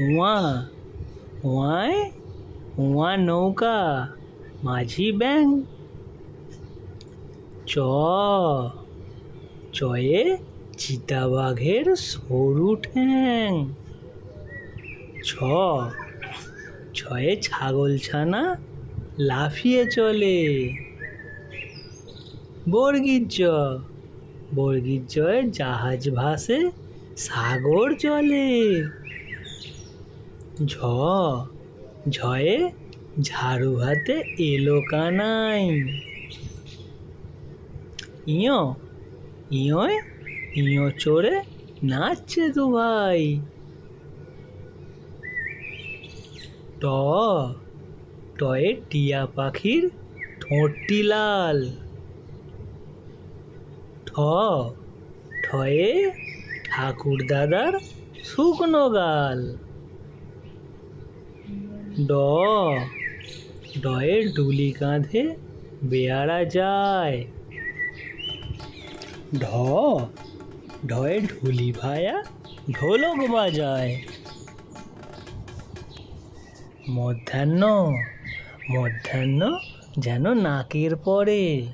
উয়া উয়ায় উয়া নৌকা, মাঝি ব্যাং চ। চয়ে চিতাবাঘের সরু ঠ্যাং। ছ। ছয়ে ছাগলছানা লাফিয়ে চলে। বর্গির জ বর্গির জয়ে জাহাজ ভাসে, সাগর চলে ঝ। ঝয়ে ঝাড়ু হাতে এলো কানাই। ইয়, ইয়োয় ইয় চড়ে নাচছে তো ভাই ট, টয়ে টিয়া পাখির ঠোঁটটি লাল। ঠ, ঠয়ে ঠাকুর দাদার শুকনো গাল। ড। ডয়ে ডুলি কাঁধে বেয়ারা যায়। ঢ। ঢয়ে ঢুলি ভায়া ঢোলক বাজায়। মধ্যাহ্ন। মধ্যাহ্ন যেন নাকের পরে।